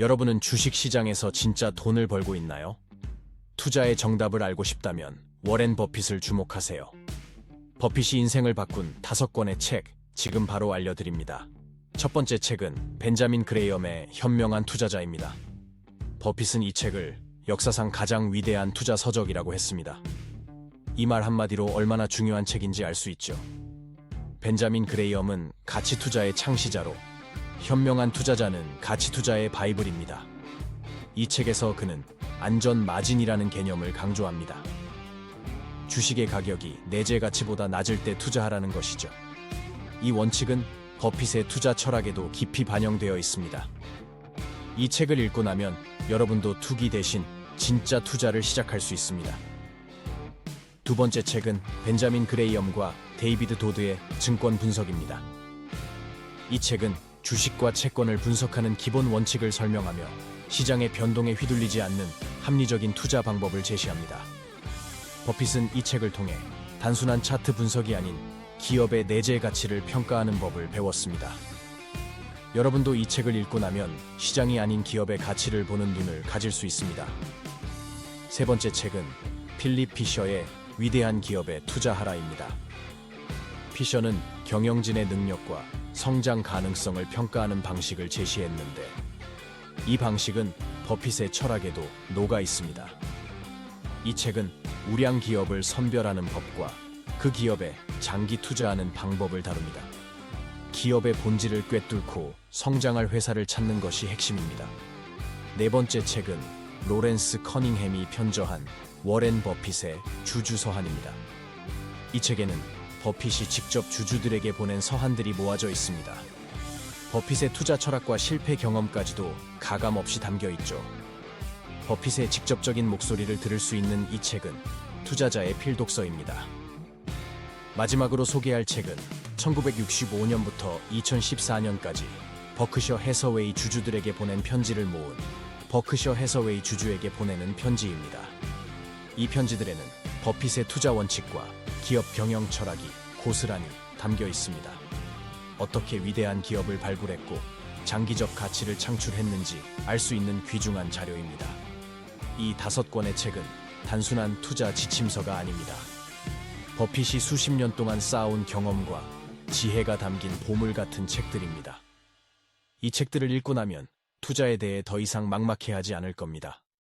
여러분은 주식 시장에서 진짜 돈을 벌고 있나요? 투자의 정답을 알고 싶다면 워렌 버핏을 주목하세요. 버핏이 인생을 바꾼 다섯 권의 책 지금 바로 알려드립니다. 첫 번째 책은 벤자민 그레이엄의 현명한 투자자입니다. 버핏은 이 책을 역사상 가장 위대한 투자 서적이라고 했습니다. 이 말 한마디로 얼마나 중요한 책인지 알 수 있죠. 벤자민 그레이엄은 가치 투자의 창시자로 현명한 투자자는 가치 투자의 바이블입니다. 이 책에서 그는 안전 마진이라는 개념을 강조합니다. 주식의 가격이 내재 가치보다 낮을 때 투자하라는 것이죠. 이 원칙은 버핏의 투자 철학에도 깊이 반영되어 있습니다. 이 책을 읽고 나면 여러분도 투기 대신 진짜 투자를 시작할 수 있습니다. 두 번째 책은 벤자민 그레이엄과 데이비드 도드의 증권 분석입니다. 이 책은 주식과 채권을 분석하는 기본 원칙을 설명하며 시장의 변동에 휘둘리지 않는 합리적인 투자 방법을 제시합니다. 버핏은 이 책을 통해 단순한 차트 분석이 아닌 기업의 내재 가치를 평가하는 법을 배웠습니다. 여러분도 이 책을 읽고 나면 시장이 아닌 기업의 가치를 보는 눈을 가질 수 있습니다. 세 번째 책은 필립 피셔의 위대한 기업에 투자하라입니다. 피셔는 경영진의 능력과 성장 가능성을 평가하는 방식을 제시했는데 이 방식은 버핏의 철학에도 녹아 있습니다. 이 책은 우량 기업을 선별하는 법과 그 기업에 장기 투자하는 방법을 다룹니다. 기업의 본질을 꿰뚫고 성장할 회사를 찾는 것이 핵심입니다. 네 번째 책은 로렌스 커닝햄이 편저한 워렌 버핏의 주주 서한입니다. 이 책에는 버핏이 직접 주주들에게 보낸 서한들이 모아져 있습니다. 버핏의 투자 철학과 실패 경험까지도 가감 없이 담겨 있죠. 버핏의 직접적인 목소리를 들을 수 있는 이 책은 투자자의 필독서입니다. 마지막으로 소개할 책은 1965년부터 2014년까지 버크셔 해서웨이 주주들에게 보낸 편지를 모은 버크셔 해서웨이 주주에게 보내는 편지입니다. 이 편지들에는 버핏의 투자 원칙과 기업 경영 철학이 고스란히 담겨 있습니다. 어떻게 위대한 기업을 발굴했고 장기적 가치를 창출했는지 알 수 있는 귀중한 자료입니다. 이 다섯 권의 책은 단순한 투자 지침서가 아닙니다. 버핏이 수십 년 동안 쌓아온 경험과 지혜가 담긴 보물 같은 책들입니다. 이 책들을 읽고 나면 투자에 대해 더 이상 막막해하지 않을 겁니다.